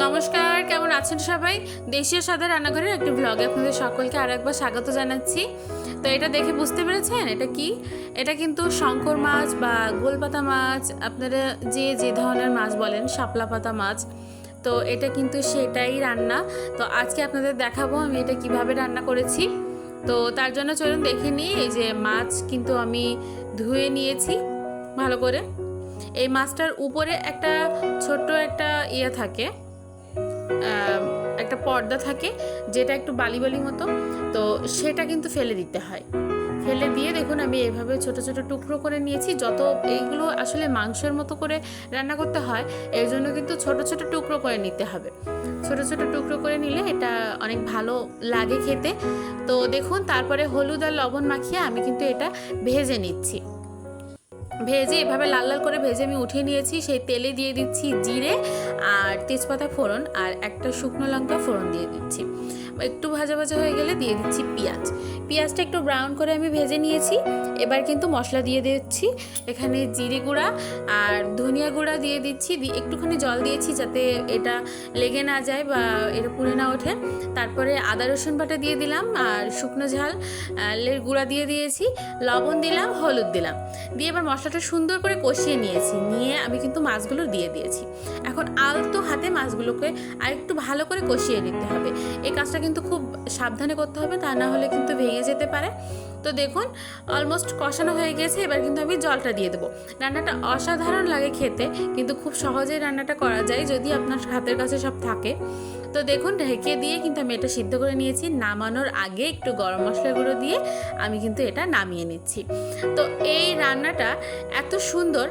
নমস্কার, কেমন আছেন সবাই? দেশীয় স্বাদের রান্নাঘরের একটি ব্লগে আপনাদের সকলকে আর একবার স্বাগত জানাচ্ছি। তো এটা দেখে বুঝতে পেরেছেন? এটা কি? এটা কিন্তু শঙ্কর মাছ বা গোলপাতা মাছ, আপনারা যে যে ধরনের মাছ বলেন, শাপলা পাতা মাছ, তো এটা কিন্তু সেটাই রান্না। তো আজকে আপনাদের দেখাবো আমি এটা কীভাবে রান্না করেছি। তো তার জন্য চলুন দেখে নিই, এই যে মাছ কিন্তু আমি ধুয়ে নিয়েছি, ভালো করে। এই মাছটার উপরে একটা ছোট্ট একটা ইয়ে থাকে একটা পর্দা থাকে যেটা একটু বালি বালি মতো, তো সেটা কিন্তু ফেলে দিতে হয়। ফেলে দিয়ে দেখুন আমি এভাবে ছোট ছোট টুকরো করে নিয়েছি। যত এইগুলো আসলে মাংসের মতো করে রান্না করতে হয়, এর জন্য কিন্তু ছোট ছোট টুকরো করে নিতে হবে। ছোট ছোট টুকরো করে নিলে এটা অনেক ভালো লাগে খেতে। তো দেখুন, তারপরে হলুদ আর লবণ মাখিয়ে আমি কিন্তু এটা ভেজে নিচ্ছি। ভেজে, এভাবে লাল লাল করে ভেজে আমি উঠিয়ে নিয়েছি। সেই তেলে দিয়ে দিচ্ছি জিরে আর তেজপাতা ফোড়ন আর একটা শুকনো লঙ্কা ফোড়ন দিয়ে দিচ্ছি। একটু ভাজা ভাজা হয়ে গেলে দিয়ে দিচ্ছি পেঁয়াজ। পেঁয়াজটা একটু ব্রাউন করে আমি ভেজে নিয়েছি। এবার কিন্তু মশলা দিয়ে দিচ্ছি। এখানে জিরে গুঁড়া আর ধনিয়া গুঁড়া দিয়ে দিচ্ছি। একটুখানি জল দিয়েছি যাতে এটা লেগে না যায় বা এটা পুড়ে না ওঠে। তারপরে আদা রসুন বাটা দিয়ে দিলাম আর শুকনো ঝাল গুঁড়া দিয়ে দিয়েছি। লবণ দিলাম, হলুদ দিলাম। দিয়ে এবার মশলাটা সুন্দর করে কষিয়ে নিয়েছি, নিয়ে আমি কিন্তু মাছগুলো দিয়ে দিয়েছি। এখন আলতো হাতে মাছগুলোকে আরেকটু ভালো করে কষিয়ে নিতে হবে। এই কাজটা কিন্তু খুব সাবধানে করতে হবে, তা না হলে কিন্তু ভেঙে যেতে পারে। তো দেখুন অলমোস্ট কষানো হয়ে গেছে, এবার কিন্তু আমি জলটা দিয়ে দেবো। রান্নাটা অসাধারণ লাগে খেতে, কিন্তু খুব সহজেই রান্নাটা করা যায় যদি আপনার হাতের কাছে সব থাকে। তো দেখুন, ঢেকে দিয়ে কিন্তু আমি এটা সিদ্ধ করে নিয়েছি। নামানোর আগে একটু গরম মশলা গুঁড়ো দিয়ে আমি কিন্তু এটা নামিয়ে নিচ্ছি। তো এই রান্নাটা এত সুন্দর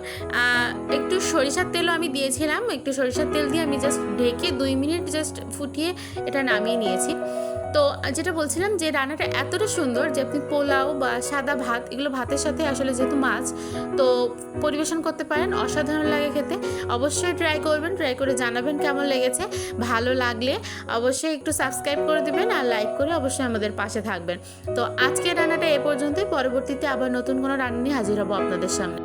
একটু সরিষার তেলও আমি দিয়েছিলাম। একটু সরিষার তেল দিয়ে আমি জাস্ট ঢেকে দুই মিনিট জাস্ট ফুটিয়ে এটা নামিয়ে নিয়েছি। তো যেটা বলছিলাম যে রান্নাটা এতটা সুন্দর যে আপনি পোলাও বা সাদা ভাত, এগুলো ভাতের সাথে আসলে যেহেতু মাছ, তো পরিবেশন করতে পারেন, অসাধারণ লাগে খেতে। অবশ্যই ট্রাই করবেন ট্রাই করে জানাবেন কেমন লেগেছে। ভালো লাগলে অবশ্যই একটু সাবস্ক্রাইব করে দেবেন আর লাইক করে অবশ্যই আমাদের পাশে থাকবেন। তো আজকের রান্নাটা এ পর্যন্তই, পরবর্তীতে আবার নতুন কোনো রান্না নিয়ে হাজির হব আপনাদের সামনে।